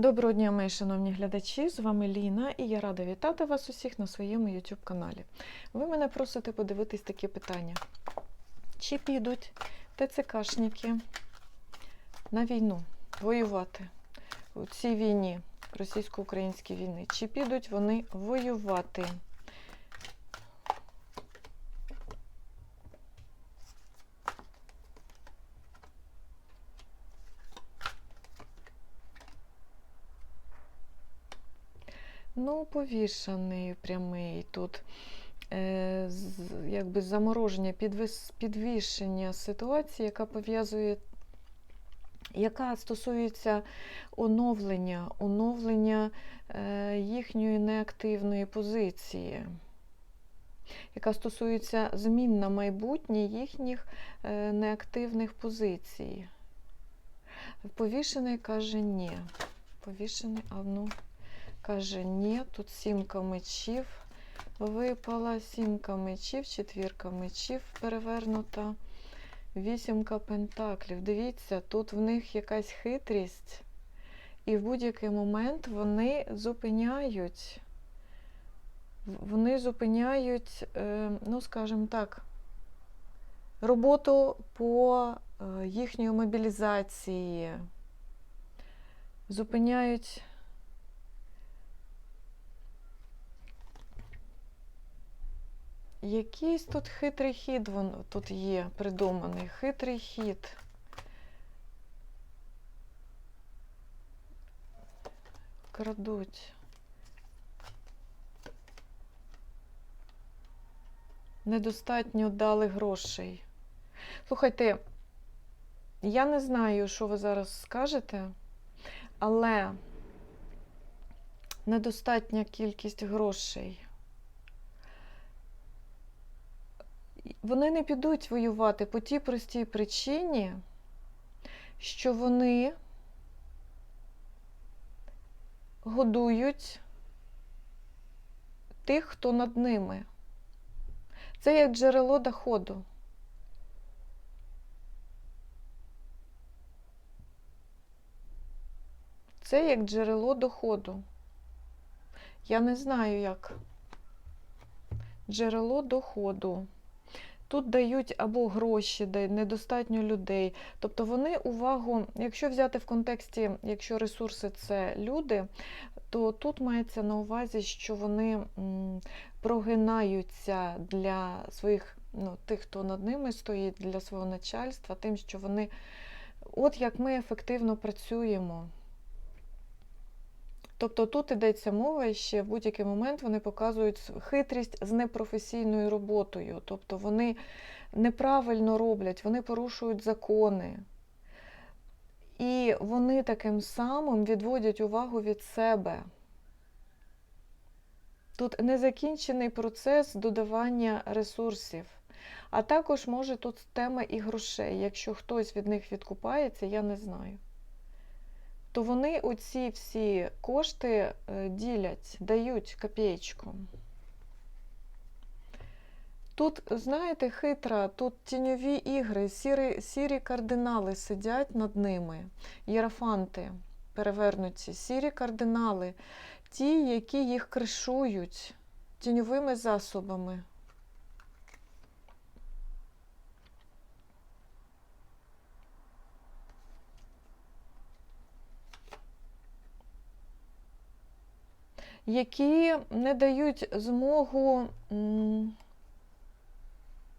Доброго дня, мої шановні глядачі! З вами Ліна і я рада вітати вас усіх на своєму YouTube каналі. Ви мене просите подивитись такі питання. Чи підуть ТЦКшники на війну воювати у цій війні, російсько-українській війни? Чи підуть вони воювати? Ну, повішаний прямий тут. Е, якби замороження, підвішення ситуації, яка пов'язує, яка стосується оновлення, оновлення е, їхньої неактивної позиції, яка стосується змін на майбутнє їхніх е, неактивних позицій. Повішений каже ні. Повішений, а ну. Каже, ні, тут сімка мечів випала, сімка мечів, четвірка мечів перевернута, вісімка пентаклів. Дивіться, тут в них якась хитрість, і в будь-який момент вони зупиняють, вони зупиняють, е, ну, скажімо так, роботу по е, їхньої мобілізації, зупиняють. Якийсь тут хитрий хід вон, тут є придуманий. Хитрий хід. Крадуть. Недостатньо дали грошей. Слухайте, я не знаю, що ви зараз скажете, але недостатня кількість грошей. Вони не підуть воювати по тій простій причині, що вони годують тих, хто над ними. Це як джерело доходу. Це як джерело доходу. Я не знаю, як джерело доходу. Тут дають або гроші, де недостатньо людей. Тобто вони увагу, якщо взяти в контексті, якщо ресурси це люди, то тут мається на увазі, що вони прогинаються для своїх, ну, тих, хто над ними стоїть, для свого начальства, тим, що вони, от як ми ефективно працюємо. Тобто тут йдеться мова і ще в будь-який момент вони показують хитрість з непрофесійною роботою. Тобто вони неправильно роблять, вони порушують закони. І вони таким самим відводять увагу від себе. Тут незакінчений процес додавання ресурсів. А також може тут тема і грошей. Якщо хтось від них відкупається, я не знаю то вони оці всі кошти е, ділять, дають копієчку. Тут, знаєте, хитра, тут тіньові ігри, сірі, сірі кардинали сидять над ними, єрафанти перевернуті, сірі кардинали, ті, які їх кришують тіньовими засобами. Які не дають змогу,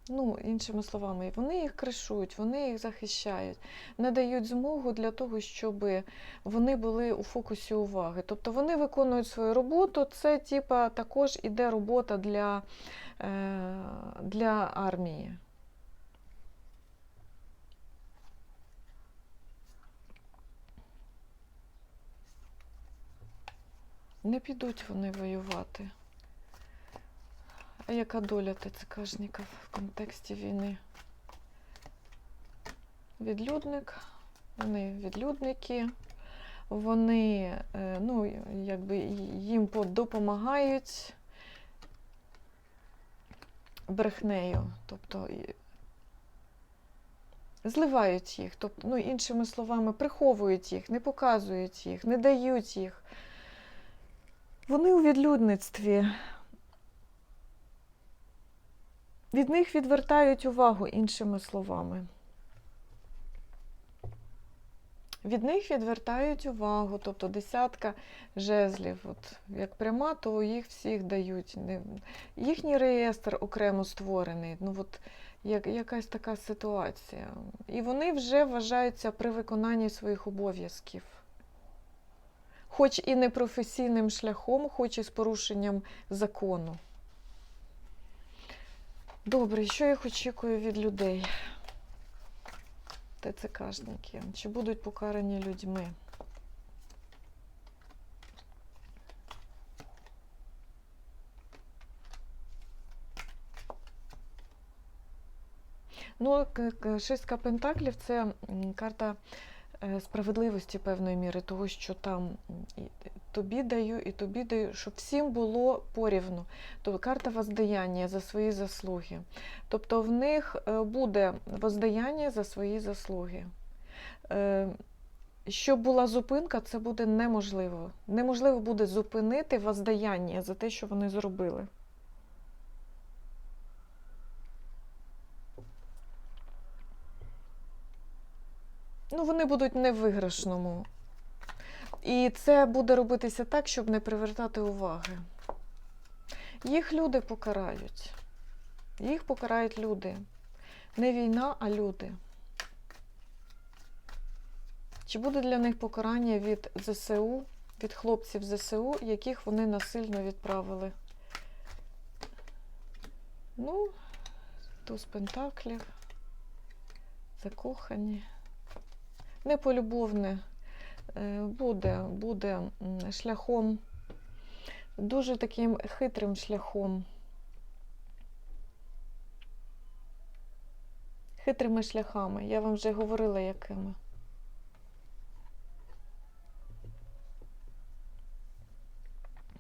ну, іншими словами, вони їх кришують, вони їх захищають, не дають змогу для того, щоб вони були у фокусі уваги. Тобто вони виконують свою роботу, це типа також іде робота для, е, для армії. Не підуть вони воювати. А яка доля ТЦКшників в контексті війни? Відлюдник, вони відлюдники, вони е, ну, якби їм допомагають брехнею. Тобто зливають їх, тобто, ну, іншими словами, приховують їх, не показують їх, не дають їх. Вони у відлюдництві. Від них відвертають увагу іншими словами. Від них відвертають увагу, тобто десятка жезлів. От, як пряма, то їх всіх дають. Їхній реєстр окремо створений. Ну, от, як, якась така ситуація. І вони вже вважаються при виконанні своїх обов'язків. Хоч і не професійним шляхом, хоч і з порушенням закону. Добре, що я очікую від людей? ТЦКшники. Чи будуть покарані людьми? Ну, шістка пентаклів це карта справедливості певної міри, того, що там тобі даю, і тобі даю, щоб всім було порівну. Тобто карта воздаяння за свої заслуги. Тобто в них е, буде воздаяння за свої заслуги. Е, Щоб була зупинка, це буде неможливо. Неможливо буде зупинити воздаяння за те, що вони зробили. Ну, вони будуть не в виграшному. І це буде робитися так, щоб не привертати уваги. Їх люди покарають. Їх покарають люди. Не війна, а люди. Чи буде для них покарання від ЗСУ, від хлопців ЗСУ, яких вони насильно відправили? Ну, туз пентаклів, закохані. Неполюбовне е, буде, буде шляхом, дуже таким хитрим шляхом. Хитрими шляхами. Я вам вже говорила, якими.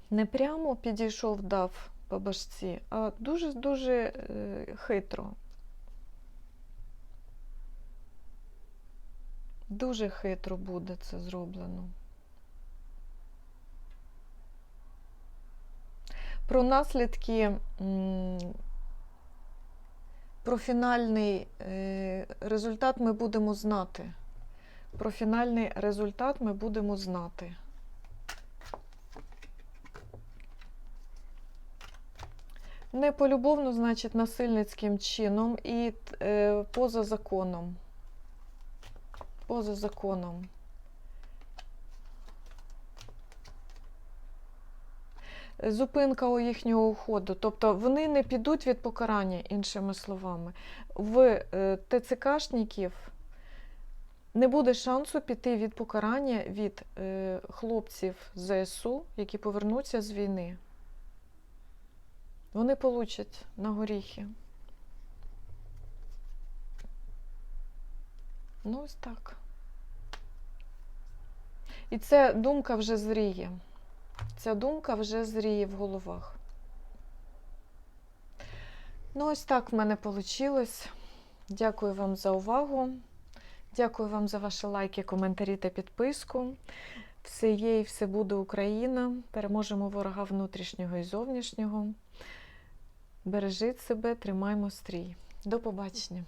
Не прямо підійшов, дав по башці, а дуже-дуже е, хитро. Дуже хитро буде це зроблено. Про наслідки, про фінальний е, результат ми будемо знати. Про фінальний результат ми будемо знати. Не полюбовно, значить, насильницьким чином і е, поза законом. Поза законом. Зупинка у їхнього уходу. Тобто вони не підуть від покарання, іншими словами. В е, ТЦКшників не буде шансу піти від покарання від е, хлопців ЗСУ, які повернуться з війни. Вони получать на горіхи. Ну, ось так. І ця думка вже зріє. Ця думка вже зріє в головах. Ну, ось так в мене вийшло. Дякую вам за увагу. Дякую вам за ваші лайки, коментарі та підписку. Все є і все буде Україна. Переможемо ворога внутрішнього і зовнішнього. Бережіть себе, тримаймо стрій. До побачення.